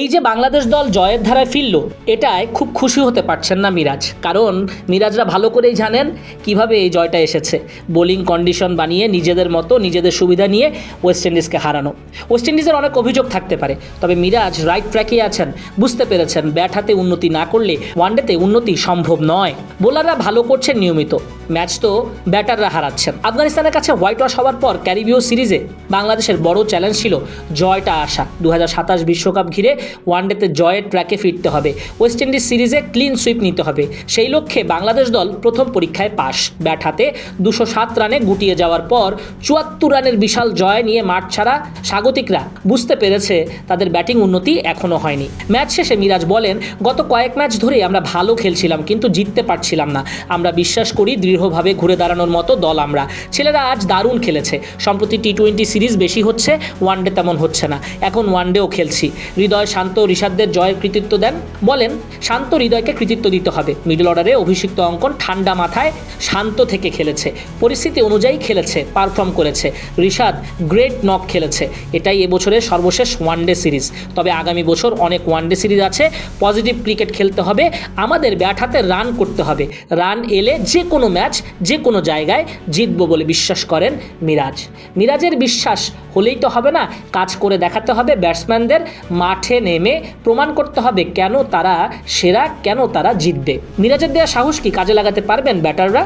এই যে বাংলাদেশ দল জয়ের ধারায় ফিরল, এটায় খুব খুশি হতে পারছেন না মিরাজ। কারণ মিরাজরা ভালো করেই জানেন কীভাবে এই জয়টা এসেছে। বোলিং কন্ডিশন বানিয়ে নিজেদের মতো নিজেদের সুবিধা নিয়ে ওয়েস্ট ইন্ডিজকে হারানো। ওয়েস্ট ইন্ডিজের অনেক অভিযোগ থাকতে পারে, তবে মিরাজ রাইট ট্র্যাকে আছেন, বুঝতে পেরেছেন ব্যাট হাতে উন্নতি না করলে ওয়ানডেতে উন্নতি সম্ভব নয়। বোলাররা ভালো করছেন নিয়মিত। ম্যাচ তো ব্যাটাররা হারাচ্ছেন। আফগানিস্তানের কাছে হোয়াইট ওয়াশ হওয়ার পর ক্যারিবিও সিরিজে বাংলাদেশের বড় চ্যালেঞ্জ ছিল জয়টা আসা। দু বিশ্বকাপ ঘিরে ওয়ানডেতে জয়ের ট্র্যাকে ফিরতে হবে। ওয়েস্ট ইন্ডিজ সিরিজে ক্লিন সুইপ নিতে হবে। সেই লক্ষ্যে বাংলাদেশ দল প্রথম পরীক্ষায় পাশ। ব্যাট হাতে দুশো সাত রানে গুটিয়ে যাওয়ার পর চুয়াত্তর রানের বিশাল জয় নিয়ে মাঠ ছাড়া স্বাগতিকরা বুঝতে পেরেছে তাদের ব্যাটিং উন্নতি এখনও হয়নি। ম্যাচ শেষে মিরাজ বলেন, গত কয়েক ম্যাচ ধরে আমরা ভালো খেলছিলাম, কিন্তু জিততে পারছিলাম না। আমরা বিশ্বাস করি দৃঢ়ভাবে ঘুরে দাঁড়ানোর মতো দল আমরা। ছেলেরা আজ দারুণ খেলেছে। সম্প্রতি টি টোয়েন্টি সিরিজ বেশি হচ্ছে, ওয়ানডে তেমন হচ্ছে না। এখন ওয়ানডেও খেলছি। হৃদয় শান্ত ঋষাদদের জয়ের কৃতিত্ব দেন। বলেন, শান্ত হৃদয়কে কৃতিত্ব দিতে হবে। মিডল অর্ডারে অভিষিক্ত অঙ্কন ঠান্ডা মাথায় শান্ত থেকে খেলেছে। পরিস্থিতি অনুযায়ী খেলেছে, পারফর্ম করেছে। ঋষাদ গ্রেট নক খেলেছে। এটাই এবছরের সর্বশেষ ওয়ানডে সিরিজ। তবে আগামী বছর অনেক ওয়ানডে সিরিজ আছে। পজিটিভ ক্রিকেট খেলতে হবে। আমাদের ব্যাট হাতে রান করতে হবে। রান এলে যে কোনো ম্যাচ যে কোনো জায়গায় জিতব বলে বিশ্বাস করেন মিরাজ। মিরাজের বিশ্বাস হলেই তো হবে না, কাজ করে দেখাতে হবে ব্যাটসম্যানদের, মাঠে নেমে প্রমাণ করতে হবে কেন তারা সেরা, কেন তারা জিতবে। মিরাজের দেওয়া সাহস কি কাজে লাগাতে পারবেন ব্যাটাররা?